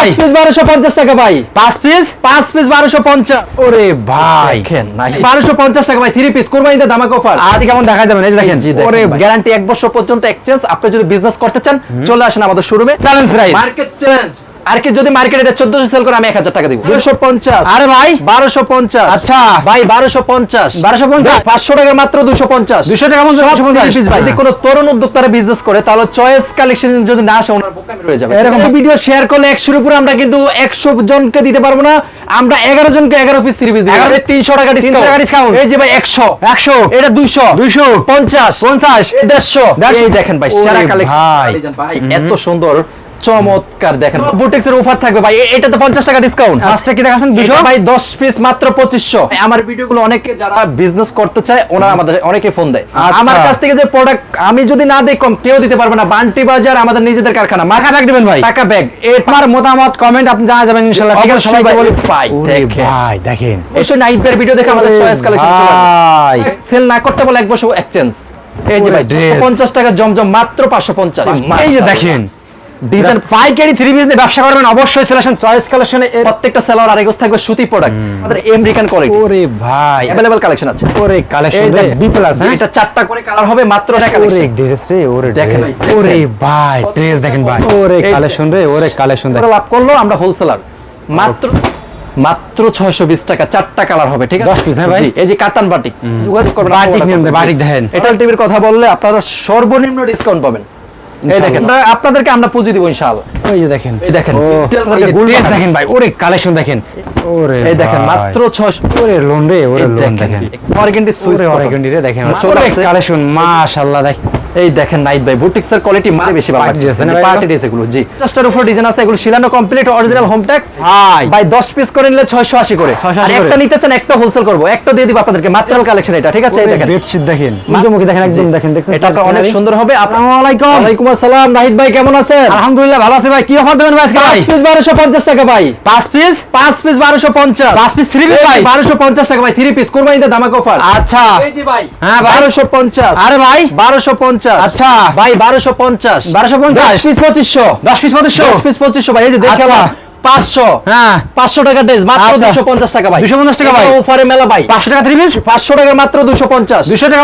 ভাই। পিস টাকা ভাই। পিস ওরে ভাই। দেখেন টাকা ভাই পিস কোরবানিতে দামাক অফার আজ কেমন দেখা যাবে এই দেখেন ওরে গ্যারান্টি এক বছর পর্যন্ত এক্সচেঞ্জ আপনি যদি বিজনেস করতে চান চলে আসেন আমাদের শোরুমে চ্যালেঞ্জ প্রাইস মার্কেট চ্যালেঞ্জ আর কি যদি মার্কেটে এটা চোদ্দশো সেল করে আমি এক হাজার টাকা দিব। দুশো পঞ্চাশ। আরে ভাই। বারোশো পঞ্চাশ। আচ্ছা। ভাই বারোশো পঞ্চাশ। 1250 পাঁচশো টাকা মাত্র দুশো পঞ্চাশ। 200 টাকা মতো 250 ভাই। যদি কোনো তরুণ উদ্যোক্তারা বিজনেস করে তাহলে চয়েস কালেকশন যদি না আসে ওনার বোকামি রয়ে যাবে। এরকম ভিডিও শেয়ার করলে একশোর উপরে আমরা কিন্তু একশো জনকে দিতে পারব না আমরা এগারো জনকে এগারো পিস থ্রি পিস দিই 11 তিনশো টাকা 300 টাকা discount। এই যে ভাই একশো। একশো। এটা দুইশো। দুইশো। পঞ্চাশ। পঞ্চাশ। দেড়শো। দেড়শো। এই দেখেন ভাই সেরা ভাই। কালেকশন ভাই এত সুন্দর চমৎকার দেখেন। বুটেক্স এর অফার থাকবে ভাই এটাতে পঞ্চাশ টাকা ডিসকাউন্ট ফার্স্টে কি দুশো দুশো। ভাই দশ পিস মাত্র পঁচিশশো। আমার ভিডিওগুলো অনেকে যারা বিজনেস করতে চায় ওনারা আমাদের অনেকে ফোন দেয়। আচ্ছা। আমার কাছ থেকে যে প্রোডাক্ট আমি যদি না দিই কম কেউ দিতে পারবে না। বান্টি বাজার আমাদের নিজেদের কারখানা। টাকা ব্যাগ দিবেন ভাই। টাকা ব্যাগ আপনার মতামত কমেন্ট আপনি জানা যাবেন ইনশাআল্লাহ। ঠিক আছে ভাই, বলি। ভাই, দেখেন। ভাই দেখেন। অবশ্যই নাইটদের ভিডিও দেখে আমাদের চয়েস কালেকশন ভাই। সেল না করতে বলে এক বছর এক্সচেঞ্জ এই যে ভাই dress। পঞ্চাশ টাকা জমজম মাত্র পাঁচশো পঞ্চাশ। এই যে দেখেন। ডিজাইন পাইকারি থ্রি পিস ব্যবসা করবেন অবশ্যই চলে আসেন চয়েস কালেকশনে প্রত্যেকটা সেলার আরেকজ থাকবে সুতি প্রোডাক্ট আমাদের আমেরিকান কোয়ালিটি ওরে ভাই। অ্যাভেলেবল কালেকশন আছে। ওরে কালেকশন এই বি প্লাস যে এটা চারটা করে কালার হবে মাত্র টাকা ওরে ড্রেস রে ওরে দেখেন ওরে ভাই ড্রেস দেখেন ভাই। ওরে কালেকশন রে ওরে কালেকশন আমরা দেখেন। লাভ করল আমরা হোলসেলার মাত্র মাত্র 620 টাকা চারটা কালার হবে ঠিক আছে? 10 piece, হ্যাঁ ভাই? এই যে কাতান বাটিক যোগাযোগ করবেন বাটিক নিন, বাটিক দেখেন। এটাল টিভির কথা বললে আপনারা সর্বনিম্ন ডিসকাউন্ট পাবেন। এই দেখেন আপনাদেরকে আমরা পুঁজি দিব ইনশাআল্লাহ। ওই যে দেখেন। এই দেখেন, এই। দেখেন ভাই ওরে কালেকশন দেখেন। ওরে এই দেখেন মাত্র 600 ওরে লোন রে ওরে এই লোন দেখেন অর্গেন্ডি সুইস ওরে রে দেখেন। কালেকশন মাশাআল্লাহ দেখ। এই দেখেন নাইট ভাই বুটিক্স এর কোয়ালিটি মানে বেশি ভালো না পার্টি ড্রেস এগুলো? জি। জাস্টার উপর ডিজাইন আছে এগুলো শিলানো কমপ্লিট অরিজিনাল হোম ট্যাগ ভাই। ভাই 10 পিস করে নিলে 680 করে। আর একটা নিতে চান একটা হোলসেল করব। একটা দিয়ে দিব আপনাদেরকে মাত্রাল কালেকশন এটা ঠিক আছে? এই দেখেন। বেডশিট দেখেন। সূর্যমুখী দেখেন একদম জি। দেখেন এটা আপনার অনেক সুন্দর হবে। আসসালামু আলাইকুম। ওয়ালাইকুম আসসালাম। নাহিদ ভাই কেমন আছেন? আলহামদুলিল্লাহ ভালো আছি ভাই। কি অফার দেবেন ভাই আজকে? ভাই পিস 1250 টাকা ভাই। পাঁচ পিস পাঁচ পিস 1250 পাঁচ পিস থ্রি পিস ভাই। 1250 টাকা ভাই থ্রি পিস কোরবানিতে দামাক অফার আচ্ছা। এই যে ভাই হ্যাঁ ভাই। 1250 আরে ভাই। 1250 আচ্ছা। ভাই 1250 1250 পিস 2500 দশ পিস পঁচিশশো। 10 পিস 2500 ভাই এই যে দেখে আচ্ছা। আবার 500 হ্যাঁ। 500 টাকা ড্রেস মাত্র আচ্ছা। 250 টাকা ভাই। 250 টাকা ভাই। অফারে মেলা ভাই। পাঁচশো টাকা থ্রি পিস 500 টাকা মাত্র 250 দুশো টাকা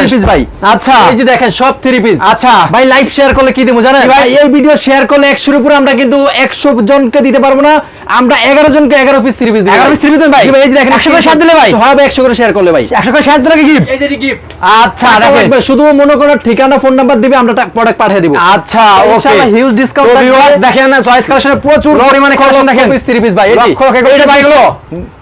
থ্রি পিস ভাই। আচ্ছা। এই যে দেখেন সব থ্রি পিস আচ্ছা। ভাই লাইভ শেয়ার করলে কি দেবো জানেন? ভাই? ভাই এই ভিডিও শেয়ার করলে 100 উপরে আমরা কিন্তু 100 জনকে দিতে পারব না। আমরা 11 জনকে 11 পিস থ্রি পিস দিই 11 piece three piece দেন ভাই? এই যে দেখেন 100 করে দিলে ভাই? হবে 100 করে শেয়ার করলে ভাই। একশো করে ষাট টাকা গিফট এই যে গিফট আচ্ছা শুধু মনে করো ঠিকানা ফোন নাম্বার দিবে আমরা প্রোডাক্ট পাঠিয়ে দিব। আচ্ছা ওকে হিউজ ডিসকাউন্ট দেখেন না চয়েস কালেকশনে প্রচুর পরিমাণে কালেকশন দেখেন। পিস থ্রি পিস ভাই লক্ষ লক্ষ এটা ভাই ভাইগুলো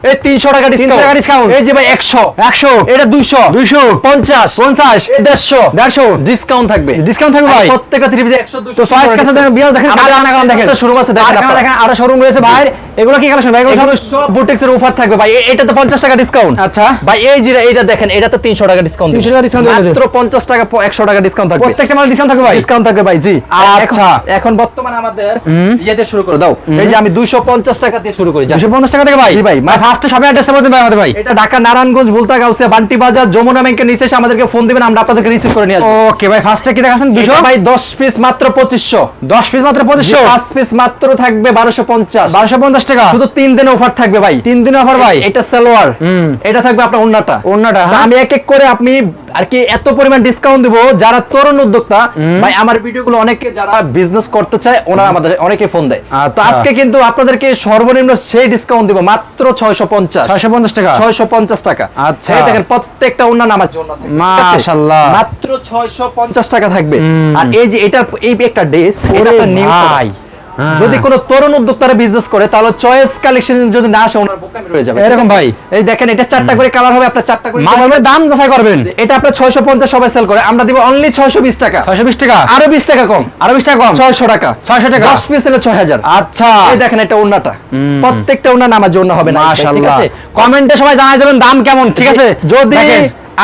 এই 300 টাকা 300 ডিসকাউন্ট টাকা discount। এই যে ভাই 100 একশো। এটা 200 200 50 পঞ্চাশ। 150 150 ডিসকাউন্ট থাকবে। ডিসকাউন্ট থাকবে ভাই। প্রত্যেকটা থ্রি পিসে 100 200 তো চয়েস কাছে দেখেন দেখেন দেখেন শোরুম আছে দেখেন। দেখেন আরও শোরুম রয়েছে ভাই। এগুলো কি কালেকশন? ভাই এগুলো সব সব বুটিক্স এর অফার থাকবে। ভাই এ- এটাতে 50 টাকা ডিসকাউন্ট আচ্ছা। ভাই এই যে এটা দেখেন এটাতে 300 টাকা ডিসকাউন্ট 300 টাকা দিয়ে মাত্র 50 টাকা 100 টাকা ডিসকাউন্ট থাকবে। প্রত্যেকটা মাল ডিসকাউন্ট থাকবে ভাই। ডিসকাউন্ট থাকবে ভাই জি। আচ্ছা। এখন- বর্তমানে আমাদের ইয়ে দিয়ে শুরু করে দাও। এই যে আমি 250 টাকা দিয়ে শুরু করি যান। দুশো পঞ্চাশ টাকা থেকে ভাই? জি ভাই, ভাই ফার্স্টে সবাই অ্যাড্রেসটা বলতে ভাই আমাদের ভাই। এটা ঢাকা নারায়ণগঞ্জ বুলতা গাউসিয়া বান্টি বাজার যমুনা ব্যাংকের নিচে এসে আমাদেরকে ফোন দিবেন আমরা আপনাদেরকে রিসিভ করে নিয়ে আসব। ওকে ভাই ফার্স্টে কি দুশো দুশো ভাই 10 পিস মাত্র 2500 দশ পিস মাত্র পঁচিশশো? 5 পিস মাত্র থাকবে 1250 বারোশো পঞ্চাশ টাকা। শুধু 3 দিন অফার থাকবে ভাই। তিন দিন অফার ভাই? এটা সালোয়ার। এটা থাকবে আপনার ওন্নাটা ওন্নাটা, হ্যাঁ। আমি এক এক করে আপনি আর কি এত পরিমাণ ডিসকাউন্ট দিব যারা তরুণ উদ্যোক্তা ভাই আমার ভিডিওগুলো অনেকে যারা বিজনেস করতে চায় ওনারা আমাদের অনেকে ফোন দেয়। তো আচ্ছা। আজকে কিন্তু আপনাদেরকে সর্বনিম্ন সেই ডিসকাউন্ট দিব মাত্র 650 ছয়শো পঞ্চাশ টাকা? 650 টাকা। আচ্ছা। দেখেন প্রত্যেকটা অন্যান্য আমার জন্য? মাশাআল্লাহ। মাত্র 650 টাকা থাকবে। আর এই যে এটা এই একটা ড্রেস এটা নিউ ভাই। হ্যাঁ। যদি কোনো তরুণ উদ্যোক্তারা বিজনেস করে তাহলে চয়েস কালেকশন যদি না আসে ওনার বোকামি রয়ে যাবে। এরকম ভাই। এই দেখেন এটা চারটা করে কালার হবে আপনার চারটা করে মাল দাম যাচাই করবেন। এটা আপনার 650 সবাই সেল করে। আমরা দিব অনলি 620 টাকা। ছয়শো বিশ টাকা? আরও 20 টাকা কম। আরও বিশ টাকা কম? 600 টাকা। 600 টাকা। 10 পিস নিলে 6000 আচ্ছা। এই দেখেন এটা ওন্নাটা প্রত্যেকটা ওন্না নামার জন্য হবে না। ঠিক আছে? কমেন্টে সবাই জানাই দেবেন দাম কেমন ঠিক আছে? যদি।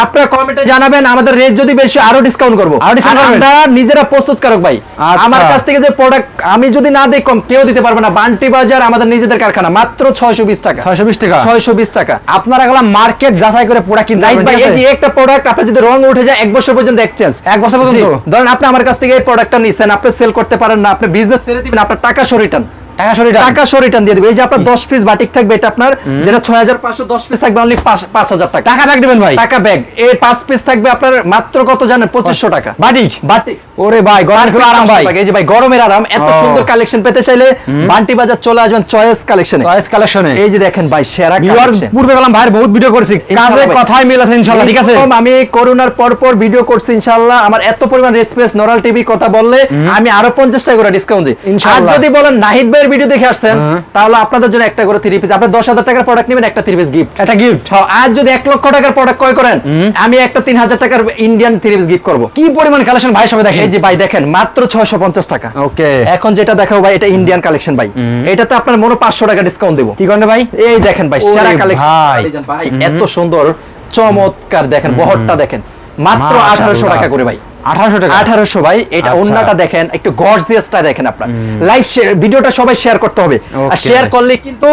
আপনারা কমেন্টে জানাবেন আমাদের রেট যদি বেশি আরও ডিসকাউন্ট করব? আমরা নিজেরা প্রস্তুতকারক ভাই। আচ্ছা। আমার কাছ থেকে যে প্রোডাক্ট আমি যদি না দেই কম কেউ দিতে পারবে না। বান্টি বাজার আমাদের নিজেদের কারখানা মাত্র 620 টাকা। ছয়শো বিশ টাকা? 620 টাকা। আপনারা গেলাম মার্কেট যাচাই করে পুরা কিনতে পারবেন, ভাই এই যে একটা প্রোডাক্ট আপনার যদি রং উঠে যায় এক বছর পর্যন্ত এক্সচেঞ্জ এক বছর পর্যন্ত? ধরেন আপনি আমার কাছ থেকে এই প্রোডাক্টটা নিছেন আপনি সেল করতে পারেন না আপনি বিজনেস ছেড়ে দিবেন আপনার টাকা সহ রিটার্ন টাকা সহ return? টাকা সহ রিটার্ন দিয়ে দিবে। এই যে আপনার 10 পিস বাটিক থাকবে এটা আপনার যেটা 6500 10 পিস থাকবে অনলি 5000 টাকা। টাকা ব্যাক দিবেন ভাই। টাকা ব্যাগ এই 5 পিস থাকবে আপনার মাত্র কত জানেন? 2500 টাকা। বাটিক বাটিক ওরে ভাই গরম আরাম ভাই। এই যে ভাই গরমের আরাম। এত সুন্দর কালেকশন পেতে চাইলে বান্টি বাজার চলে আসবেন চয়েস কালেকশনে চয়েস কালেকশনে এই যে দেখেন ভাই সেরা কালেকশন পূর্বে গেলাম ভাইয়ের বহুত ভিডিও করেছি। কাজে কথাই মিল আছে ইনশাআল্লাহ ঠিক আছে? আমি করোনার পর পর ভিডিও করছি ইনশাআল্লাহ আমার এত পরিমাণ রেসপেক্ট নরাল টিভি কথা বললে আমি আরও 50 টাকা করে ডিসকাউন্ট দিই। ইনশাআল্লাহ। যদি বলেন নাহিদ ভিডিও দেখে আসছেন হ্যাঁ। তাহলে আপনাদের জন্য একটা করে থ্রি পিস আপনি 10000 টাকার প্রোডাক্ট নেবেন একটা থ্রি পিস গিফট একটা গিফট আর যদি 1 লক্ষ টাকার প্রোডাক্ট ক্রয় করেন আমি একটা 3000 টাকার ইন্ডিয়ান থ্রি পিস গিফট করব। কি পরিমাণ কালেকশন ভাই সবাই দেখেন। এই যে ভাই দেখেন মাত্র 650 টাকা। ওকে। এখন যেটা দেখাবো ভাই এটা ইন্ডিয়ান কালেকশন ভাই। এটাতে আপনার মনে 500 টাকা ডিসকাউন্ট দেবো। কি করবে ভাই? এই দেখেন ভাই সেরা ভাই। কালেকশন ভাই। এত সুন্দর চমৎকার দেখেন বহরটা দেখেন। মাত্র। 1800 টাকা করে ভাই। 1800 টাকা। 1800 ভাই এটা আচ্ছা। দেখেন একটু গর্জিয়াসটা দেখেন আপনার। লাইভ ভিডিওটা সবাই শেয়ার করতে হবে। আর শেয়ার করলে কিন্তু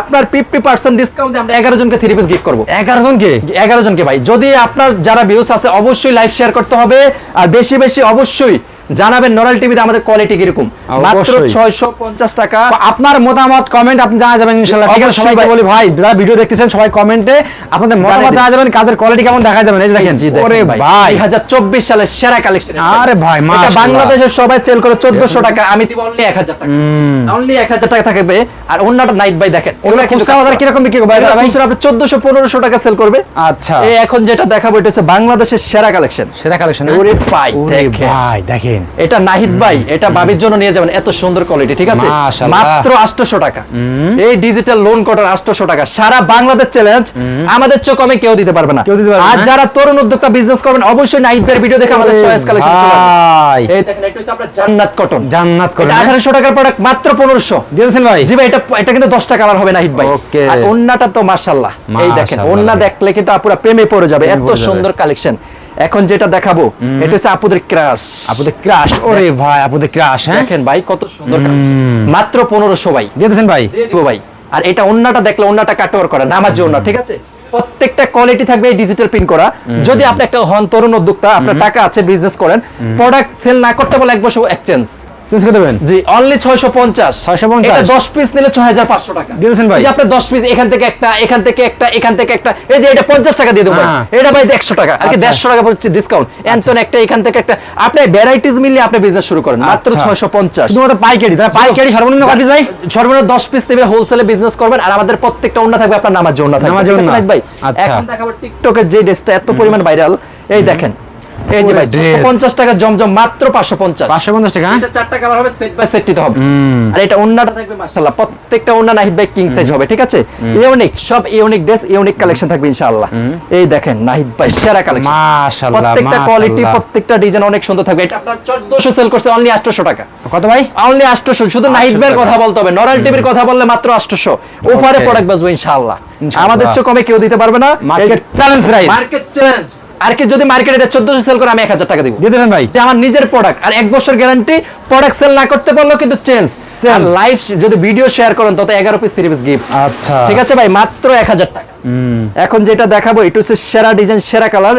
আপনার 50% ডিসকাউন্ট আমরা 11 জনকে থ্রি পিস গিফট করব। 11 জনকে? 11 জনকে ভাই। যদি আপনার যারা ভিউস আছে অবশ্যই লাইভ শেয়ার করতে হবে। আর বেশি বেশি অবশ্যই জানাবেন নরাল টিভিতে আমাদের কোয়ালিটি কীরকম? মাত্র অবশ্যই। 650 টাকা। আপনার মতামত কমেন্ট আপনি জানা যাবেন ইনশাআল্লাহ ঠিক আছে সবাইকে ভাই। বলি ভাই যারা ভিডিও দেখতেছেন সবাই কমেন্টে আপনাদের মতামত জানা যাবেন কাদের কোয়ালিটি কেমন দেখা যাবেন এই দেখেন। ওরে ভাই। 2024 সালের সেরা কালেকশন আরে ভাই, এটা। বাংলাদেশের সবাই সেল করে 1400 টাকা। আমি দিব অনলি 1000 টাকা। অনলি 1000 টাকা থাকবে। আর অন্যটা নাইট বাই দেখেন। ওগুলো খুচরা বাজারে কীরকম বিক্রি করবে? ভাই খুচরা আপনি 1400 1500 টাকা সেল করবে। আচ্ছা। এই এখন যেটা দেখাবো এটা হচ্ছে বাংলাদেশের সেরা কালেকশন সেরা কালেকশন ওরে ভাই, দেখেন। ভাই দেখেন। এটা নাহিদ ভাই এটা বাবির জন্য নিয়ে যাবেন এত সুন্দর কোয়ালিটি ঠিক আছে? মাত্র 800 টাকা। এই ডিজিটাল লোন কোটার 800 টাকা। সারা বাংলাদেশ চ্যালেঞ্জ আমাদের চোখ কমে কেউ দিতে পারবে না। আর যারা তরুণ উদ্যোক্তা বিজনেস করবেন অবশ্যই নাহিদ ভাইয়ের ভিডিও দেখে আমাদের চয়েস কালেকশন এই দেখেন এটা হচ্ছে আপনার জান্নাত কটন জান্নাত এটা 1800 টাকার প্রোডাক্ট মাত্র 1500 দিয়েছেন ভাই? জি ভাই এটা এটা কিন্তু 10 টাকা কালার হবে নাহিদ ভাই। Okay. আর ওন্নাটা তো মাশাআল্লাহ। এই দেখেন ওন্না দেখলে কিন্তু আপুরা প্রেমে পড়ে যাবে। এত সুন্দর কালেকশন এখন যেটা দেখাবো এটা হচ্ছে আপুদের ক্রাশ আপুদের ক্রাশ ওরে ভাই আপুদের ক্রাশ হ্যাঁ? দেখেন ভাই কত সুন্দর মাত্র 1500 ভাই। দিয়েছেন ভাই? দেবো দিব ভাই। আর এটা অন্যটা দেখলে অন্যটা কাটোয়ার করা নামাজ অন্য ঠিক আছে? প্রত্যেকটা কোয়ালিটি থাকবে ডিজিটাল প্রিন্ট করা। যদি আপনি একটা হন তরুণ উদ্যোক্তা আপনার টাকা আছে বিজনেস করেন প্রোডাক্ট সেল না করতে বলে এক বছর এক্সচেঞ্জ চেঞ্জ করে দেবেন? জি অনলি 650 650 এটা 10 পিস নিলে 6500 টাকা। দিয়েছেন ভাই। যে আপনি 10 পিস এখান থেকে একটা এখান থেকে একটা এখান থেকে একটা এই যে এটা 50 টাকা দিয়ে দেবো ভাই। হ্যাঁ। এটা ভাই 100 টাকা আর কি আচ্ছা। 150 টাকা পড়ছে ডিসকাউন্ট এনতন একটা এখান থেকে একটা। আপনি ভ্যারাইটিস মিলিয়ে আপনি বিজনেস শুরু করেন মাত্র আচ্ছা। 650 শুধুমাত্র পাইকারি তাহলে পাইকারি সর্বনিম্ন কত piece ভাই? সর্বনিম্ন 10 পিস নেবে হোলসেলে বিজনেস করবেন আর আমাদের প্রত্যেকটা ওন্না থাকবে আপনার নামাজ ওন্না থাকবে। নামাজি। নাইট ভাই? আচ্ছা। এখন দেখাবো টিকটকের যে ড্রেসটা এত পরিমাণ ভাইরাল এই দেখেন। এই যে ভাই 50 টাকা জমজম মাত্র 550 পাঁচশো পঞ্চাশ টাকা হ্যাঁ? এটা চারটা কালার হবে সেট বাই সেট দিতে হবে। আর এটা ওন্নাটা থাকবে মাশাআল্লাহ। প্রত্যেকটা ওন্না নাহিদ ভাই কিং সাইজ হবে ঠিক আছে? ইউনিক সব ইউনিক ড্রেস ইউনিক কালেকশন থাকবে ইনশাআল্লাহ। এই দেখেন নাহিদ ভাই সেরা কালেকশন মাশাআল্লাহ, প্রত্যেকটা কোয়ালিটি প্রত্যেকটা ডিজাইন অনেক সুন্দর থাকবে। এটা আপনার 1400 সেল করছে অনলি 800 টাকা। কত ভাই? অনলি 800 শুধু নাহিদ 800 ভাইয়ের কথা বলতে হবে। নরাল টিভির কথা বললে মাত্র 800 ওফারে Okay. প্রোডাক্ট বাজবে ইনশাআল্লাহ। ইনশাআল্লাহ। আমাদের চেয়ে কমে কেউ দিতে পারবে না। Market challenge price market challenge আর কি যদি মার্কেটে এটা 1400 সেল করে আমি 1000 টাকা দিব। দিয়ে দেবেন ভাই। যে আমার নিজের প্রোডাক্ট আর এক বছর গ্যারান্টি প্রোডাক্ট সেল না করতে পারল কিন্তু চেঞ্জ. লাইভ যদি ভিডিও শেয়ার করেন তত 11 পিস 3 পিস গিফট আচ্ছা। ঠিক আছে ভাই? মাত্র 1000 টাকা। এখন যেটা দেখাবো এটা হচ্ছে সেরা ডিজাইন সেরা কালার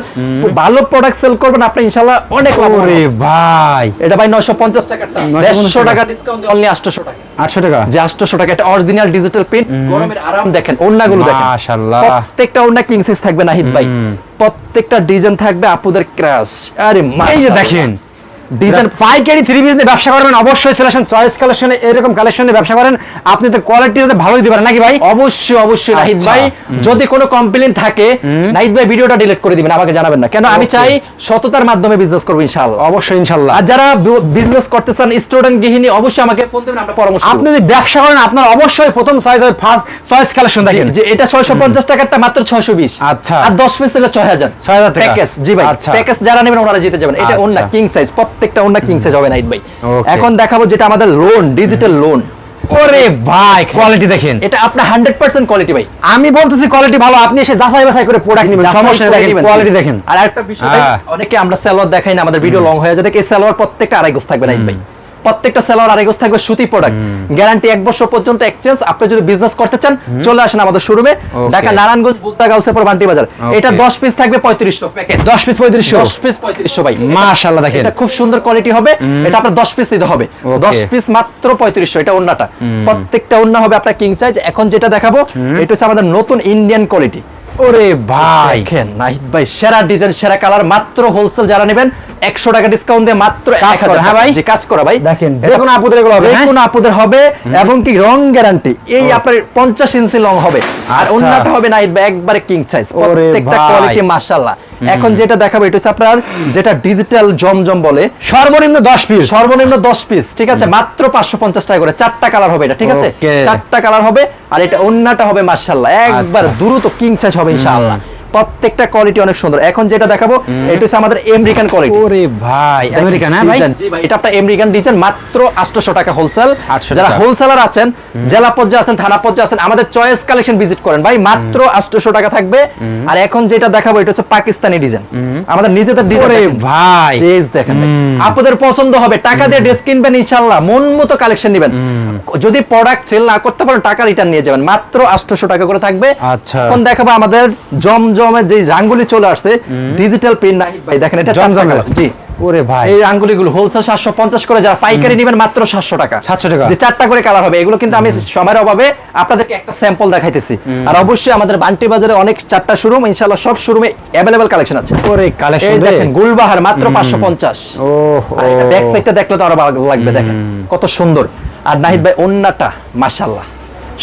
ভালো প্রোডাক্ট সেল করবেন আপনি ইনশাল্লাহ অনেক লাভ হবে। ভাই। এটা ভাই 950 টাকাটা 950 150 টাকা। ডিসকাউন্ট অনলি 800 টাকা। আটশো টাকা? যে 800 টাকা এটা অরিজিনাল ডিজিটাল প্রিন্ট গরমের আরাম দেখেন ওন্নাগুলো দেখেন। মাশাআল্লাহ। প্রত্যেকটা ওন্না কিং সাইজ থাকবে নাহিদ ভাই। প্রত্যেকটা ডিজাইন থাকবে আপুদের ক্রাশ আরে মাই দেখেন ডিজাইন পাইকারি থ্রি পিস নিয়ে ব্যবসা করবেন অবশ্যই চলে আসেন চয়েস কালেকশনে এরকম কালেকশনে ব্যবসা করেন। আপনি তো কোয়ালিটি যাতে ভালো নাকি ভাই? অবশ্যই অবশ্যই নাহিদ আচ্ছা। ভাই যদি কোনো কমপ্লেইন থাকে নাহিদ ভাই ভিডিওটা ডিলিট করে দিবেন আমাকে জানাবেন না। কেন আমি চাই সততার মাধ্যমে বিজনেস করব ইনশাআল্লাহ। অবশ্যই ইনশাল্লাহ আর যারা বিজনেস করতে চান স্টুডেন্ট গৃহিণী অবশ্যই আমাকে ফোন দেবেন আমরা পরামর্শ আপনি যদি ব্যবসা করেন আপনার অবশ্যই প্রথম ফার্স্ট চয়েস কালেকশন দেখেন। যে এটা 650 টাকারটা মাত্র 620 আচ্ছা। আর 10 পিস নিলে 6000 6000 টাকা। প্যাকেজ জি ভাই আচ্ছা। প্যাকেজ যারা নেবেন ওনারা জিতে যাবেন। এটা। ওন্না কিং সাইজ প্রত্যেকটা ওনা কিংসে যাবে নাইত ভাই। এখন দেখাবো যেটা আমাদের লোন ডিজিটাল লোন ওরে ভাই কোয়ালিটি দেখেন। এটা আপনার 100% কোয়ালিটি ভাই। আমি বলতেছি কোয়ালিটি ভালো আপনি এসে যাচাই বাছাই করে প্রোডাক্ট নেবেন সমস্যা নেই দেখেন কোয়ালিটি দেখেন। আর একটা বিষয় ভাই। অনেকে আমরা সালোয়ার দেখাই না আমাদের ভিডিও লং হয়ে যায় দেখে সালোয়ার প্রত্যেকটা আড়াই গোছ থাকবে নাইট ভাই। প্রত্যেকটা সেলার আরেগোস থাকবে সুতি প্রোডাক্ট গ্যারান্টি এক বছর পর্যন্ত এক্সচেঞ্জ আপনি যদি বিজনেস করতে চান চলে আসেন আমাদের শোরুমে ঢাকা নারায়ণগঞ্জ বুলতা গাউসেপুর বান্টি বাজার। এটা 10 পিস থাকবে 3500 প্যাকেজ 10 পিস 3500 10 পিস 3500 ভাই। মাশাআল্লাহ দেখেন। এটা খুব সুন্দর কোয়ালিটি হবে। এটা আপনার 10 পিস নিতে হবে। Okay. 10 পিস মাত্র 3500 এটা ওন্নাটা প্রত্যেকটা ওন্না হবে আপনার কিং সাইজ এখন যেটা দেখাবো এটা হচ্ছে আমাদের নতুন ইন্ডিয়ান কোয়ালিটি ওরে ভাই। দেখেন নাহিদ ভাই সেরা ডিজাইন সেরা কালার মাত্র হোলসেল যারা নেবেন 100 টাকা ডিসকাউন্ট দিয়ে মাত্র কাজ 1000 হ্যাঁ ভাই? যে কাজ করা ভাই। দেখেন, যে কোনো আপুদের হবে, যে? কোনো আপুদের হবে এবং কি রং গ্যারান্টি এই আপনার 50 ইঞ্চি লং হবে। আর আচ্ছা। অন্যটা হবে নাহিদ ভাই একবারে কিং সাইজ প্রত্যেকটা কোয়ালিটি এখন যেটা দেখাবো এটা হচ্ছে আপনার যেটা ডিজিটাল জমজম বলে সর্বনিম্ন 10 পিস সর্বনিম্ন 10 পিস ঠিক আছে? মাত্র 550 টাকা করে। চারটা কালার হবে এটা ঠিক আছে? চারটা কালার হবে আর এটা অন্যটা হবে মাশাআল্লাহ। একবার আচ্ছা। দ্রুত কিং সাইজ হবে। ইনশাআল্লাহ। প্রত্যেকটা কোয়ালিটি অনেক সুন্দর। এখন যেটা দেখাবো এটা হচ্ছে আমাদের আমেরিকান কোয়ালিটি ওরে ভাই আমেরিকান হ্যাঁ ভাই? এটা আপনার আমেরিকান ডিজাইন মাত্র 800 টাকা হোলসেল যারা হোলসেলার আছেন জেলা পর্যায়ে আছেন থানা পর্যায়ে আছেন আমাদের চয়েস কালেকশন ভিজিট করেন। ভাই মাত্র 800 টাকা থাকবে। আর এখন যেটা দেখাবো এটা হচ্ছে পাকিস্তানি ডিজাইন আমাদের নিজেদের ডিজাইন ওরে ভাই। ড্রেস দেখেন আপনাদের পছন্দ হবে টাকা দিয়ে ড্রেস কিনবেন ইনশাআল্লাহ। মন মতো কালেকশন নেবেন। যদি প্রোডাক্ট সেল না করতে পারেন টাকা রিটার্ন নিয়ে যাবেন। মাত্র 800 টাকা করে থাকবে। আচ্ছা। এখন দেখাবো আমাদের জমজমের যে রাঙ্গুলি চলে আসছে ডিজিটাল প্রিন্ট নাহিদ ভাই দেখেন এটা চারটা জমজমের? জি। ওরে ভাই। এই আঙ্গুলিগুলো হোলসেল সাতশো পঞ্চাশ করে যারা পাইকারি নেবেন মাত্র সাতশো টাকা। 700 টাকা। যে চারটা করে কালার হবে এগুলো কিন্তু আমি সময়ের অভাবে আপনাদেরকে একটা স্যাম্পল দেখাইতেছি। আর অবশ্যই আমাদের বান্টি বাজারে অনেক চারটা শোরুম ইনশাল্লাহ সব শোরুমে অ্যাভেলেবল কালেকশন আছে। ওরে কালেকশন এই দেখেন গুলবাহার মাত্র পাঁচশো পঞ্চাশ। ও ব্যাক সাইডটা দেখলে তো আরও ভালো লাগবে দেখেন কত সুন্দর। আর নাহিদ ভাই অন্যটা মাশাল্লাহ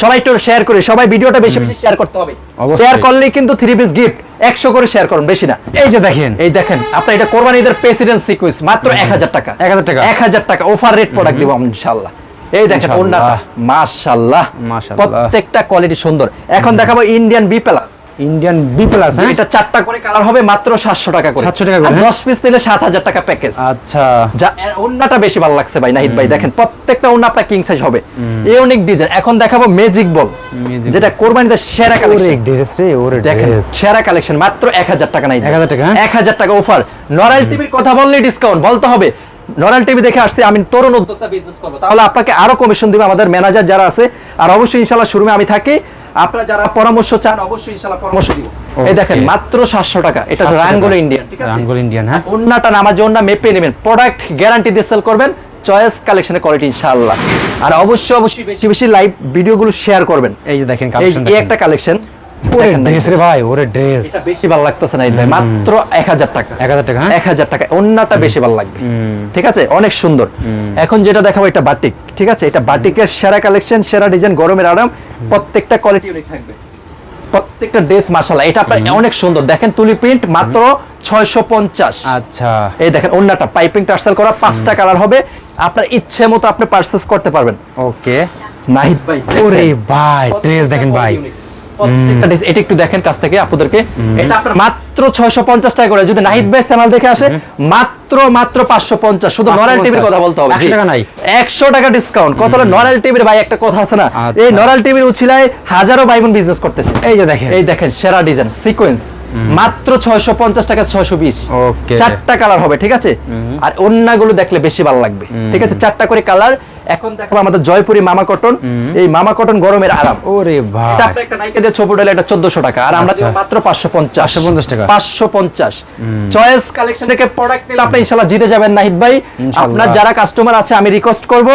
সবাই একটু শেয়ার করে। সবাই ভিডিওটা বেশি বেশি শেয়ার করতে হবে। শেয়ার করলেই কিন্তু থ্রি পিস গিফট একশো করে শেয়ার করুন বেশি না। এই যে দেখেন। এই দেখেন আপনার এটা কোরবানি ঈদের প্রেসিডেন্ট সিকুয়েন্স মাত্র এক হাজার টাকা। 1000 টাকা। এক হাজার টাকা অফার রেট প্রোডাক্ট দিব ইনশাল্লাহ এই দেখেন। ওন্নাটা মাশাল্লাহ প্রত্যেকটা কোয়ালিটি সুন্দর। এখন দেখাবো Indian B plus Indian B plus হ্যাঁ? এটা চারটা করে কালার হবে মাত্র সাতশো টাকা করে। 700 টাকা করে, আর হ্যাঁ? দশ পিস নিলে সাত হাজার টাকা প্যাকেজ আচ্ছা। যা ওন্নাটা বেশি ভালো লাগছে ভাই নাহিদ ভাই। দেখেন প্রত্যেকটা ওন্না আপনার কিং সাইজ হবে। ইউনিক ডিজাইন এখন দেখাবো ম্যাজিক বল যেটা কোরবানিতে সেরা কালেকশন ড্রেস রে ওরে দেখেন সেরা কালেকশন মাত্র এক হাজার টাকা নাই 1000 টাকা, হ্যাঁ? এক হাজার টাকা অফার নরাল টিভির কথা বললে ডিসকাউন্ট বলতে হবে। নরাল টিভি দেখে আসছে আমি তরুণ উদ্যোক্তা বিজনেস করব। তাহলে আপনাকে আরও কমিশন দিবে আমাদের ম্যানেজার যারা আছে। আর অবশ্যই ইনশাল্লাহ শুরুমে আমি থাকি। আপনারা যারা পরামর্শ চান অবশ্যই ইনশাআল্লাহ পরামর্শ দিব। এই দেখেন মাত্র সাতশো টাকা। এটা রাঙ্গল ইন্ডিয়ান ঠিক আছে? রাঙ্গুল ইন্ডিয়ান হ্যাঁ। অন্যটা নামাজ অন্য মেপে নেবেন। প্রোডাক্ট গ্যারান্টি দিয়ে সেল করবেন চয়েস কালেকশনের কোয়ালিটি ইনশাআল্লাহ। আর অবশ্যই অবশ্যই বেশি বেশি লাইভ ভিডিওগুলো শেয়ার করবেন। এই যে দেখেন কালেকশন এই একটা কালেকশন ওরে ড্রেস রে ভাই ওরে ড্রেস এটা বেশি ভালো লাগতেছে না ভাই মাত্র এক হাজার টাকা। 1000 টাকা হ্যাঁ? এক হাজার টাকা অন্যটা বেশি ভালো লাগবে। ঠিক আছে? অনেক সুন্দর। এখন যেটা দেখাবো এটা বাটিক ঠিক আছে? এটা বাটিকের সেরা কালেকশন সেরা ডিজাইন গরমের আরাম প্রত্যেকটা কোয়ালিটি ইউনিক থাকবে। প্রত্যেকটা ড্রেস মাশাআল্লাহ। এটা আপনার অনেক সুন্দর। দেখেন তুলি প্রিন্ট মাত্র ছয়শো পঞ্চাশ। আচ্ছা। এই দেখেন পাইপিং টার্সেল করা পাঁচটা কালার হবে। আপনার ইচ্ছে মতো আপনি পারচেস করতে পারবেন। ওকে নাহিদ ভাই ওরে ভাই ড্রেস দেখেন ভাই। প্রত্যেকটা এটা একটু দেখেন কাছ থেকে আপনাদেরকে এটা আপনার মাত্র ছয়শো পঞ্চাশ টাকা করে। যদি নাহিদ ভাই চ্যানেল দেখে আসে মাত্র মাত্র পাঁচশো পঞ্চাশ। শুধু নরাল টিভির কথা বলতে হবে। 100 টাকা নাই। একশো টাকা ডিসকাউন্ট কত হলো? নরাল টিভির ভাই একটা কথা আছে না? আচ্ছা। এই নরাল টিভির উছিলায় হাজারো বিজনেস করতেছে। এই যে দেখেন। এই দেখেন সেরা ডিজাইন সিকোয়েন্স মাত্র ছয়শো পঞ্চাশ টাকা ছয়শো বিশ। চারটা কালার হবে ঠিক আছে? আর অন্যগুলো দেখলে বেশি ভালো লাগবে। ঠিক আছে? চারটা করে কালার এখন দেখো। আমাদের জয়পুরি মামা কটন এই মামা কটন গরমের আরাম। ওরে এটা ভাই আপনার একটা নাইকা দিয়ে ছোপ এটা চোদ্দশো টাকা আর আমরা দিব আচ্ছা। মাত্র পাঁচশো পঞ্চাশ। 550 টাকা। পাঁচশো পঞ্চাশ। চয়েস কালেকশন থেকে প্রোডাক্ট নিলে আপনি ইনশাল্লাহ জিতে যাবেন নাহিদ ভাই। আপনার যারা কাস্টমার আছে আমি রিকোয়েস্ট করব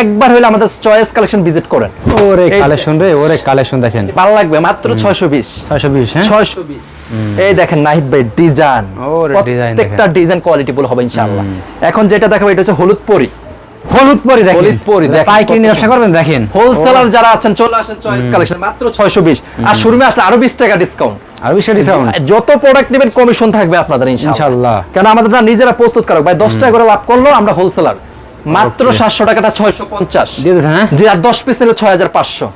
একবার হলে আমাদের চয়েস কালেকশন ভিজিট করেন। ওরে কালেকশন রে ওরে কালেকশন দেখেন। ভালো লাগবে মাত্র ছয়শো বিশ। 620 হ্যাঁ? ছয়শো বিশ। এই দেখেন নাহিদ ভাই ডিজাইন ওরে design প্রত্যেকটা ডিজাইন কোয়ালিটি হবে ইনশাআল্লাহ এখন যেটা দেখাবো এটা হচ্ছে হলুদ পরি। হলুদ পরি দেখেন। হলুদ পরি, দেখেন পাইকারি ব্যবসা করবেন দেখেন। হোলসেলার যারা আছেন চলে আসেন চয়েস কালেকশন মাত্র ছয়শো বিশ। আর শোরুমে আসলে আরও বিশ টাকা ডিসকাউন্ট আর বিশ ডিসকাউন্ট যত প্রোডাক্ট নেবেন কমিশন থাকবে আপনাদের ইনশাআল্লাহ। ইনশাআল্লাহ। কেন আমাদের না নিজেরা প্রস্তুত কারক। ভাই দশ টাকা করে লাভ করল আমরা হোলসেলার মাত্র Okay. সাতশো টাকাটা ছয়শো পঞ্চাশ। দিয়ে দিয়েছেন হ্যাঁ? যে আর দশ পিস নিলে ছয় হাজার পাঁচশো।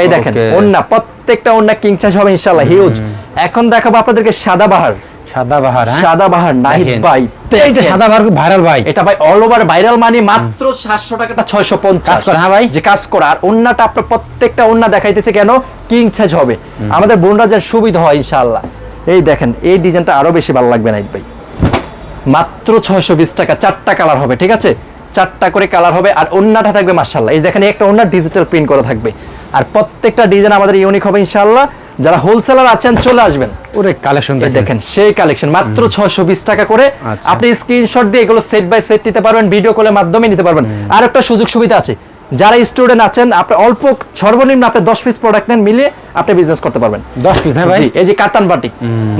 এই দেখেন Okay. প্রত্যেকটা অন্যা কিং চাষ হবে ইনশাল্লাহ হিউজ এখন দেখাবো আপনাদেরকে সাদা বাহার। হ্যাঁ? সাদা বাহার নাহিদ ভাই এইটা দেখেন। ভাইরাল ভাই এটা ভাই অল ওভার ভাইরাল মানি মাত্র সাতশো টাকাটা ছয়শো পঞ্চাশ। কাজ করা, হ্যাঁ ভাই? যে কাজ করা আর অন্যটা আপনার প্রত্যেকটা অন্য দেখাইতেছে কেন? কিং সাইজ হবে। আমাদের বোনরা যে সুবিধা হয় ইনশাআল্লাহ। এই দেখেন এই ডিজাইনটা আরও বেশি ভালো লাগবে নাইট ভাই মাত্র ছয়শো বিশ টাকা চারটা কালার হবে ঠিক আছে? চারটা করে কালার হবে আর ওন্নাটা থাকবে মার্শাল্লাহ এই দেখেন একটা ওন্না ডিজিটাল প্রিন্ট করা থাকবে। আর প্রত্যেকটা ডিজাইন আমাদের ইউনিক হবে ইনশাআল্লাহ। যারা হোলসেলার আছেন চলে আসবেন। ওরে কালেকশন দেখেন। সেই কালেকশন মাত্র ছয়শো বিশ টাকা করে। আচ্ছা। আপনি স্ক্রিনশট দিয়ে এগুলো সেট বাই সেট নিতে পারবেন ভিডিও কলের মাধ্যমে নিতে পারবেন। আর একটা সুযোগ সুবিধা আছে যারা স্টুডেন্ট আছেন আপনি অল্প সর্বনিম্ন আপনি দশ পিস প্রোডাক্ট নেন মিলিয়ে আপনি বিজনেস করতে পারবেন। দশ পিস হ্যাঁ ভাই? এই যে কাতান বাটিক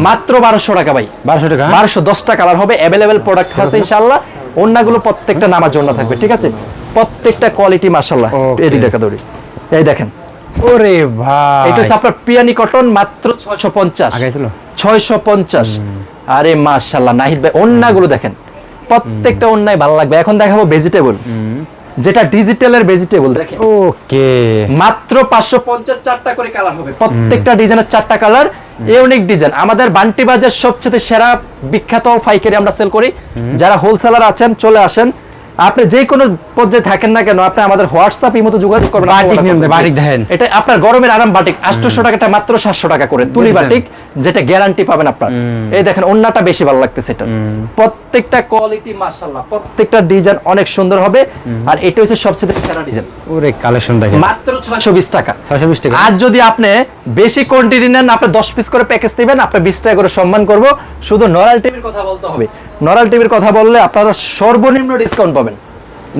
মাত্র বারোশো টাকা ভাই। বারোশো টাকা হ্যাঁ? বারোশো দশটা কালার হবে অ্যাভেলেবেল প্রোডাক্ট আছে ইনশাল্লাহ অন্যগুলো প্রত্যেকটা নামার জন্য থাকবে ঠিক আছে? প্রত্যেকটা কোয়ালিটি Okay. এদিক দেখা দৌড়ি। এই দেখেন ওরে ভাই। এটা আপনার পিয়ানি কটন মাত্র ছয়শো পঞ্চাশ। আগে ছিল ছয়শো পঞ্চাশ। আরে মাশাল্লাহ নাহিদ ভাই অন্যগুলো দেখেন। প্রত্যেকটা অন্যায় ভালো লাগবে। এখন দেখাবো ভেজিটেবল যেটা ডিজিটালের ভেজিটেবল দেখেন। ওকে। মাত্র পাঁচশো পঞ্চাশ চারটা করে কালার হবে। প্রত্যেকটা ডিজাইনের চারটা কালার ইউনিক ডিজাইন আমাদের বান্টি বাজার সবচেয়ে সেরা বিখ্যাত পাইকারি আমরা সেল করি। যারা হোলসেলার আছেন চলে আসেন। আপনি যে কোনো পর্যায়ে থাকেন না কেন আপনি আমাদের হোয়াটসঅ্যাপ এই মতো যোগাযোগ করবেন বাটিক নেন, বাটিক দেখেন। এটা আপনার গরমের আরাম বাটিক আটশোশো টাকাটা মাত্র সাতশো টাকা করে। তুলি বাটিক যেটা গ্যারান্টি পাবেন আপনার। এই দেখেন অন্যটা বেশি ভালো লাগতেছে এটা। প্রত্যেকটা কোয়ালিটি মাশাআল্লাহ প্রত্যেকটা ডিজাইন অনেক সুন্দর হবে। আর এটা হচ্ছে সবচেয়ে সেরা ডিজাইন ওরে কালেকশন দেখেন। মাত্র ছয়শো বিশ টাকা। ছয়শো বিশ টাকা। আর যদি আপনি বেশি কোয়ান্টিটি নেন আপনি দশ পিস করে প্যাকেজ দিবেন আপনি বিশ টাকা করে সম্মান করব। শুধু নরাল টিভির কথা বলতে হবে। নরাল টিভির কথা বললে আপনারা সর্বনিম্ন ডিসকাউন্ট পাবেন।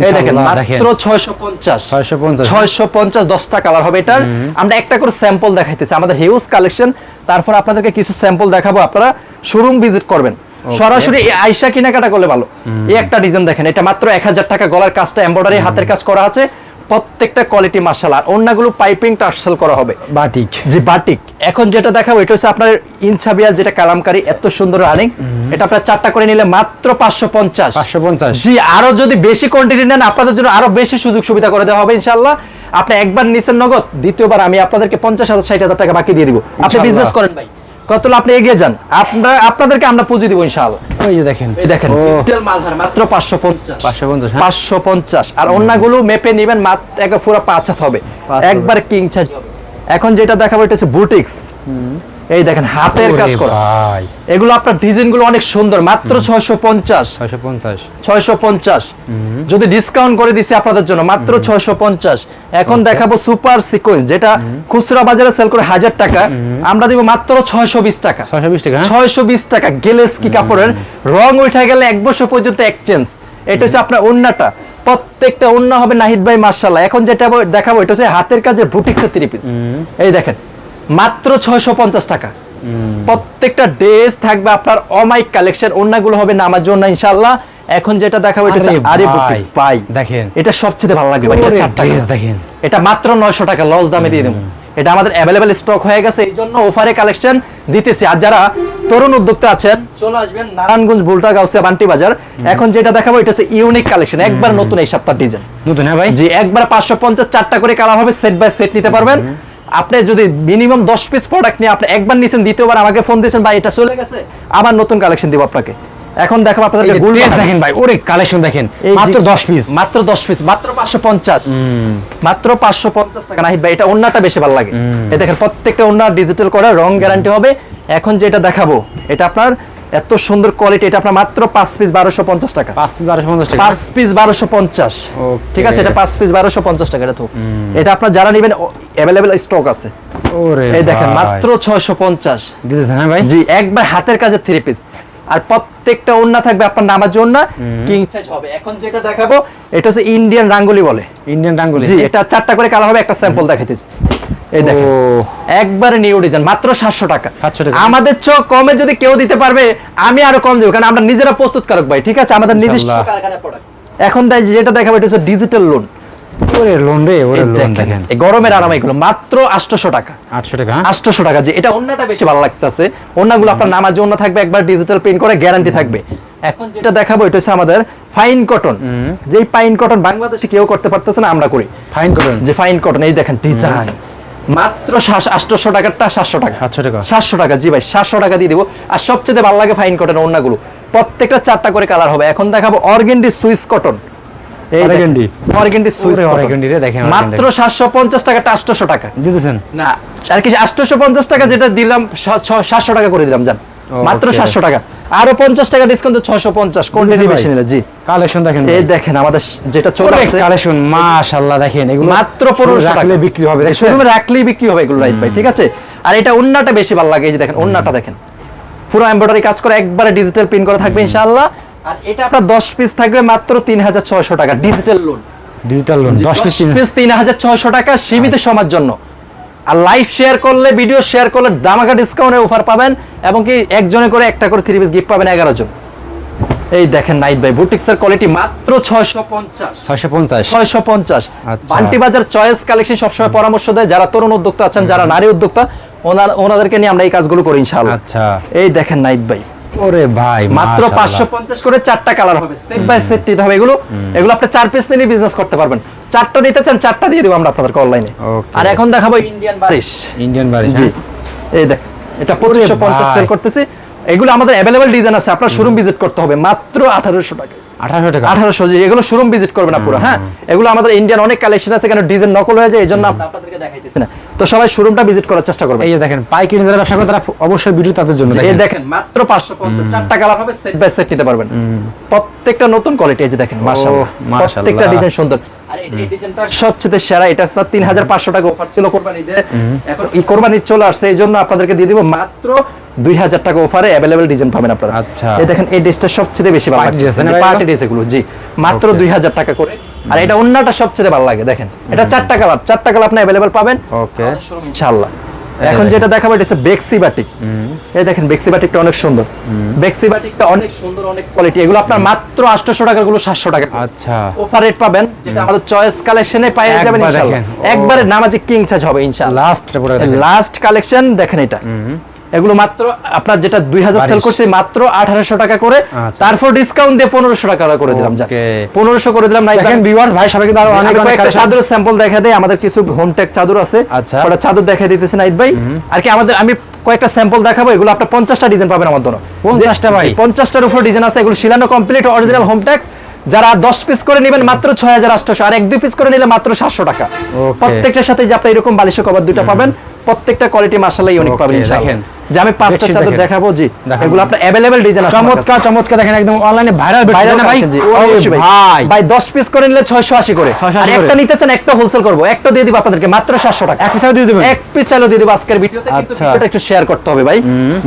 এই দেখেন মাত্র ছয়শো পঞ্চাশ। ছয়শো পঞ্চাশ। ছয়শো পঞ্চাশ দশটা কালার হবে এটার। আমরা একটা করে স্যাম্পল দেখাইতেছি আমাদের হিউজ কালেকশন তারপর আপনাদেরকে কিছু স্যাম্পল দেখাবো আপনারা শোরুম ভিজিট করবেন। সরাসরি আইসা কেনাকাটা করলে ভালো। এই একটা ডিজাইন দেখেন এটা মাত্র এক হাজার টাকা। গলার কাজটা এম্বয়ডারি হাতের কাজ করা আছে। প্রত্যেকটা কোয়ালিটি মার্শাল আর অন্যগুলো পাইপিং টার্সেল করা হবে। বাটিক জি বাটিক এখন যেটা দেখাবো এটা হচ্ছে আপনার ইনছাবিয়ার যেটা কালামকারী এত সুন্দর রানিং এটা আপনার চারটা করে নিলে মাত্র পাঁচশো পঞ্চাশ। পাঁচশো পঞ্চাশ। জি আরও যদি বেশি কোয়ান্টিটি নেন আপনাদের জন্য আরও বেশি সুযোগ সুবিধা করে দেওয়া হবে ইনশাল্লাহ আপনি একবার নিচ্ছেন নগদ দ্বিতীয়বার আমি আপনাদেরকে পঞ্চাশ হাজার ষাট হাজার টাকা বাকি দিয়ে দিব। আপনি বিজনেস করেন ভাই। কত আপনি এগিয়ে যান? আপনারা আপনাদেরকে আমরা পুঁজি দিব ইনশাআল্লাহ। ওই যে দেখেন। এই দেখেন ডিজিটাল মালহার মাত্র পাঁচশো পঞ্চাশ। পাঁচশো পঞ্চাশ হ্যাঁ? পাঁচশো পঞ্চাশ। আর অন্যগুলো মেপে নিবেন মাত্র একা পুরো পাঁচ হাত হবে। একবার কিং সাইজ এখন যেটা দেখাবো এটা হচ্ছে বুটিক্স। এই দেখেন হাতের কাজ করা। এগুলো আপনার ডিজাইনগুলো অনেক সুন্দর মাত্র ছয়শো পঞ্চাশ। ছয়শো পঞ্চাশ। যদি ডিসকাউন্ট করে দিছি আপনাদের জন্য মাত্র ছয়শো পঞ্চাশ। এখন দেখাবো সুপার সিকোয়েন্স যেটা খুচরা বাজারে সেল করে হাজার টাকা। আমরা দিব মাত্র ছয়শো বিশ টাকা। ছয়শো বিশ টাকা হ্যাঁ? ছয়শো বিশ টাকা গেলেস কি কাপড়ের। রং উঠে গেলে এক বছর পর্যন্ত এক্সচেঞ্জ এটা হচ্ছে আপনার ওন্নাটা। প্রত্যেকটা অন্য হবে নাহিদ ভাই মার্শাল্লাহ এখন যেটা দেখাবো এটা হচ্ছে হাতের কাজে বুটিক্সের থ্রি পিস এই দেখেন মাত্র ছয়শো পঞ্চাশ টাকা। প্রত্যেকটা ড্রেস থাকবে আপনার অমাইক কালেকশন অন্যগুলো হবে নামার জন্য ইনশাল্লাহ এখন যেটা দেখাবো এটা আরে বুটিক্স পাই। দেখেন। এটা সবচেয়ে ভালো লাগবে ভাই এটা। দেখেন। এটা মাত্র নয়শো টাকা লস দামে দিয়ে দেবো। এটা আমাদের স্টক হয়ে গেছে এই জন্য অফারে কালেকশন দিতেছি। আর যারা তরুণ উদ্যোক্তা আছেন চলে আসবেন নারায়ণগঞ্জ বুলটা গাউসিয়া বান্টি বাজার। এখন যেটা দেখাবো এটা হচ্ছে ইউনিক কালেকশন একবার নতুন এই সপ্তাহ ডিজাইন নতুন হ্যাঁ ভাই? জি একবার পাঁচশো পঞ্চাশ চারটা করে কালার হবে সেট বাই সেট নিতে পারবেন। আপনি যদি মিনিমাম দশ পিস প্রোডাক্ট নিয়ে আপনি একবার নিছেন দ্বিতীয়বার আমাকে ফোন দিয়েছেন ভাই এটা চলে গেছে আবার নতুন কালেকশন দিব আপনাকে। এখন দেখাবো এই আপনাদেরকে গুল দেখেন ভাই ওরে কালেকশন দেখেন মাত্র দশ পিস মাত্র দশ পিস মাত্র পাঁচশো পঞ্চাশ। মাত্র পাঁচশো পঞ্চাশ টাকা। নাহিদ ভাই এটা অন্যটা বেশি ভালো লাগে। এই দেখেন প্রত্যেকটা অন্য ডিজিটাল করা রং গ্যারান্টি হবে। এখন যেটা দেখাবো এটা আপনার এত সুন্দর কোয়ালিটি এটা আপনার মাত্র পাঁচ পিস বারোশো পঞ্চাশ টাকা। পাঁচ পিস বারোশো পঞ্চাশ টাকা। পাঁচ পিস বারোশো পঞ্চাশ। Okay. ঠিক আছে এটা পাঁচ পিস বারোশো পঞ্চাশ টাকা এটা তো। এটা আপনার যারা নেবেন এভেলেবেল স্টক আছে। ওরে এই দেখেন মাত্র ছয়শো পঞ্চাশ। দিতেছেন হ্যাঁ ভাই? জি একবার হাতের কাজের থ্রি পিস আর প্রত্যেকটা ওন্না থাকবে আপনার নামার জন্য কিং সাইজ হবে। এখন যেটা দেখাবো এটা হচ্ছে ইন্ডিয়ান রাঙ্গুলি বলে। ইন্ডিয়ান টাঙ্গুলি জি এটা চারটা করে কালার হবে একটা স্যাম্পল দেখাইতেছি। এই দেখেন ও। একবারে নিউ ডিজাইন মাত্র সাতশো টাকা। 700 টাকা। আমাদের চোখ কমে যদি কেউ দিতে পারবে আমি আরও কম দেবো কারণ আমরা নিজেরা প্রস্তুতকারক ভাই ঠিক আছে? আমাদের নিজস্ব। কারখানার product। এখন যেটা দেখাবো এটা হচ্ছে ডিজিটাল লোন ওরে লোন রে ওরে লোন দেখেন এই গরমের আরাম এগুলো মাত্র আটশোশো টাকা। আটশো টাকা হ্যাঁ? আটশোশো টাকা যে এটা অন্যটা বেশি ভালো লাগতেছে। অন্যগুলো আপনার নামার জন্য থাকবে একবার ডিজিটাল প্রিন্ট করে গ্যারান্টি থাকবে। এখন যেটা দেখাবো এটা হচ্ছে আমাদের ফাইন কটন যেই ফাইন কটন বাংলাদেশে কেউ করতে পারতেছে না আমরা করি। ফাইন করেন যে ফাইন কটন এই দেখেন ডিজাইন মাত্র টাকারটা সাতশো টাকা। 700 টাকা। সাতশো টাকা জি ভাই সাতশো টাকা দিয়ে দিব। আর সবচেয়ে ভালো লাগে ফাইন কটন অন্যগুলো। প্রত্যেকটা চারটা করে কালার হবে। এখন দেখাবো অর্গেন্ডি সুইস কটন মাত্র সাতশো পঞ্চাশ টাকাটা আটশোশো টাকা। দিতেছেন? না আর কি আটশোশো পঞ্চাশ টাকা যেটা দিলাম সাতশো টাকা করে দিলাম জান। মাত্র সাতশো টাকা। আরও পঞ্চাশ টাকা ডিসকাউন্ট ছয়শো পঞ্চাশ কোয়ান্টিটি বেশি নিলে জি। কালেকশন দেখেন এই দেখেন আমাদের যেটা চলে আসছে। কালেকশন মাশাআল্লাহ দেখেন এগুলো মাত্র পনেরোশো রাখলে বিক্রি হবে? শোরুমে রাখলেই বিক্রি হবে এগুলো রাইট ভাই ঠিক আছে? আর এটা অন্যটা বেশি ভালো লাগে এই যে দেখেন অন্যটা দেখেন। পুরো এমব্রয়ডারি কাজ করে একবারে ডিজিটাল প্রিন্ট করা থাকবে ইনশাআল্লাহ। আর এটা আপনার দশ পিস থাকবে মাত্র তিন হাজার ছয়শো টাকা digital loan digital loan 10 piece piece তিন হাজার ছয়শো টাকা সীমিত সময়ের জন্য। আর লাইভ শেয়ার করলে ভিডিও শেয়ার করলে দামাকা ডিসকাউন্টের অফার পাবেন এবং কি একজনে করে একটা করে থ্রি পিস গিফট পাবেন এগারো জন এই দেখেন নাইট ভাই বুটিক্সের কোয়ালিটি মাত্র ছয়শো পঞ্চাশ। 650 ছয়শো পঞ্চাশ। আচ্ছা। বান্টি বাজার চয়েস কালেকশন সবসময় পরামর্শ দেয়। যারা তরুণ উদ্যোক্তা আছেন যারা নারী উদ্যোক্তা ওনাদেরকে নিয়ে আমরা এই কাজগুলো করি ইনশাআল্লাহ। আচ্ছা। এই দেখেন নাইট ভাই। ওরে ভাই মাত্র মাশাআল্লাহ। পাঁচশো পঞ্চাশ করে চারটা কালার হবে সেট বাই সেট নিতে হবে এগুলো। এগুলো আপনি চার পিস নিয়ে বিজনেস করতে পারবেন। চারটা নিতে চান চারটা দিয়ে দেব আমরা আপনাদেরকে অনলাইনে আর এখন দেখাবো ইন্ডিয়ান বারিশ। ইন্ডিয়ান বারিশ জি। এই দেখ এটা পঁচিশশো পঞ্চাশ ভাই। সেল করতেছি। এগুলো আমাদের अवेलेबल ডিজাইন আছে আপনার শোরুম ভিজিট করতে হবে মাত্র আঠারোশো টাকা 1800 টাকা। আঠারোশো এগুলো শোরুম ভিজিট করবে পুরো হ্যাঁ? এগুলো আমাদের ইন্ডিয়ান অনেক কালেকশন আছে কেন ডিজাইন নকল হয়ে যায় এই জন্য আপনাদেরকে দেখাইতেছি না। তো সবাই শোরুমটা ভিজিট করার চেষ্টা করবে এই যে দেখেন পাইকারি যারা ব্যবসা করে তারা অবশ্যই ভিডিও তাদের জন্য এই দেখেন। মাত্র চারটা কালার হবে সেট বাই সেট নিতে পারবেন। প্রত্যেকটা নতুন কোয়ালিটি এই যে দেখেন মাশাআল্লাহ। প্রত্যেকটা ডিজাইন সুন্দর। আর এই- এই ডিজাইনটা সবচেয়ে সেরা এটা আপনার তিন হাজার পাঁচশো টাকা অফার ছিল কোরবানি ঈদে। এখন এই কোরবানি চলে আসছে এই আপনাদেরকে দিয়ে দিব মাত্র দুই হাজার টাকা অফারে অ্যাভেলেবেল ডিজাইন পাবেন আপনারা। আচ্ছা। এই দেখেন এই ড্রেসটা সবচেয়ে বেশি ভালো Party dress পার্টি ড্রেস এগুলো জি মাত্র Okay. দুই হাজার টাকা করে। আর এটা অন্যটা সবচেয়ে ভালো লাগে দেখেন। এটা চারটা কালার চারটা কালার আপনি পাবেন. ইনশাআল্লাহ। এখন যেটা দেখাবো এটা হচ্ছে বেক্সি বাটিক। এই দেখেন বেক্সি বাটিকটা অনেক সুন্দর। বেক্সি বাটিকটা অনেক সুন্দর অনেক কোয়ালিটি এগুলো আপনার মাত্র 800 টাকারগুলো 700 টাকা আচ্ছা। অফার রেট পাবেন যেটা আমাদের চয়েস কালেকশনে পেয়ে যাবেন ইনশাআল্লাহ। একবারে নামাজি কিং সাইজ হবে ইনশাআল্লাহ। লাস্ট লাস্ট কালেকশন দেখেন। এটা। এগুলো মাত্র আপনার যেটা 2000 সেল করছে মাত্র 1800 টাকা করে। আচ্ছা। তারপর ডিসকাউন্ট দিয়ে 1500 টাকা করে দিলাম. 1500 করে দিলাম দেখেন ভিউয়ার্স ভাই সবাই কিন্তু অনেক অনেক চাদরের স্যাম্পল দেখা দেয় আমাদের কিছু হোম টেক চাদর আছে। আচ্ছা। ওটা চাদর দেখা দিতেছে নাইট ভাই। আর কি আমাদের আমি কয়েকটা স্যাম্পল দেখাবো এগুলো আপনার পঞ্চাশটা ডিজাইন পাবেন আমার জন্য। 50টা ভাই? পঞ্চাশটার উপর ডিজাইন আছে এগুলো শিলানো কমপ্লিট অরিজিনাল হোম টেক যারা দশ পিস করে নেবেন মাত্র ছয় হাজার আটশো আর এক দুই পিস করে নিলে মাত্র সাতশো টাকা। প্রত্যেকটার সাথে যে আপনি এরকম বালিশের কভার দুটো পাবেন প্রত্যেকটা কোয়ালিটি ইউনিক Okay, পাবেন দেখেন। যে আমি পাঁচটা চাদর দেখাবো জি। এগুলো আপনার অ্যাভেলেবেল ডিজাইন আছে চমৎকার চমৎকার দেখেন একদম অনলাইনে ভাইরাল ভাই? ভাই। ভাই। ভাই 10 পিস করে নিলে 680 করে। আর একটা নিতে চান একটা হোলসেল করব। একটা দিয়ে দিব আপনাদেরকে মাত্র 700 টাকা। এক পিস দিয়ে দিবেন? এক পিস দিয়ে দিব আজকের ভিডিওতে কিন্তু আচ্ছা। ভিডিওটা একটু শেয়ার করতে হবে ভাই।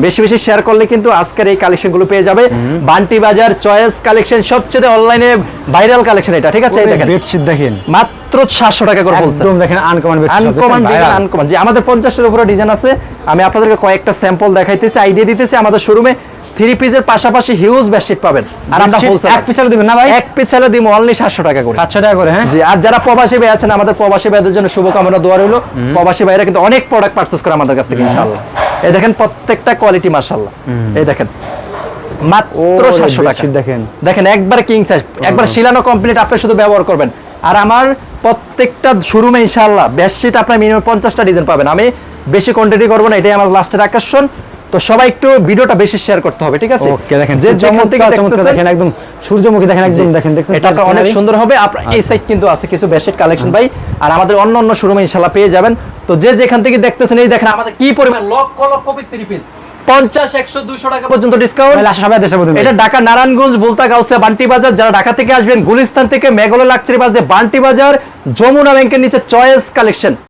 বেশি বেশি শেয়ার করলে কিন্তু আজকের এই কালেকশনগুলো পেয়ে যাবে। বান্টি বাজার চয়েস কালেকশন সবচেয়ে অনলাইনে ভাইরাল কালেকশন এটা ঠিক আছে? এই দেখেন। বেডশিট দেখেন। মাত্র 700 টাকা করে হোলসেল একদম দেখেন আনকমন আনকমন ডিজাইন আনকমন যে আমাদের 50 এর উপরে ডিজাইন আছে আমি আপনাদেরকে কয়েকটা স্যাম্পল দেখাইতেছি আইডিয়া দিতেছি আমাদের শোরুমে থ্রি পিসের পাশাপাশি হিউজ বেডশিট পাবেন। আর আমরা হোলসেল এক piece দিবেন না ভাই? এক পিস দিব অনলি 700 টাকা করে। 700 টাকা করে হ্যাঁ? জি আর যারা প্রবাসী ভাই আছেন আমাদের প্রবাসী ভাইদের জন্য শুভকামনা দোয়া রইল। প্রবাসী ভাইরা কিন্তু অনেক প্রোডাক্ট পারচেজ করে আমাদের কাছ থেকে ইনশাআল্লাহ। এই দেখেন প্রত্যেকটা কোয়ালিটি মাশাআল্লাহ। এই দেখেন মাত্র ওরে 700 টাকা। দেখেন। দেখেন একবার কিং সাইজ একবার শিলানো কমপ্লিট আপনি শুধু ব্যবহার করবেন। আর আমার প্রত্যেকটা শোরুমে ইনশাআল্লাহ বেডশিট আপনার মিনিমাম পঞ্চাশটা ডিজাইন পাবেন। আমি বেশি কোয়ান্টিটি করব না এটাই আমার লাস্টের আকর্ষণ। তো সবাই একটু ভিডিওটা বেশি শেয়ার করতে হবে ঠিক আছে? ওকে দেখেন যে চমৎকার চমৎকার দেখেন একদম সূর্যমুখী দেখেন একদম দেখেন দেখছেন? এটা অনেক সুন্দর হবে আপনার এই সাইড কিন্তু আছে কিছু বেডশিট কালেকশন ভাই। আর আমাদের অন্য অন্য শোরুমে ইনশাআল্লাহ পেয়ে যাবেন। তো যে যেখান থেকে দেখতেছেন এই দেখেন আমাদের কি পরিমাণ lakh lakh piece three piece পঞ্চাশ একশো দুশো টাকা পর্যন্ত ডিসকাউন্ট তাহলে আসা সবাই দেশে বলতে এটা ঢাকা নারায়ণগঞ্জ বুলতা গাউসিয়া বান্টি বাজার। যারা ঢাকা থেকে আসবেন গুলিস্তান থেকে মেঘলা লাক্সারি বাজার বান্টি বাজার যমুনা ব্যাংকের নিচে চয়েস কালেকশন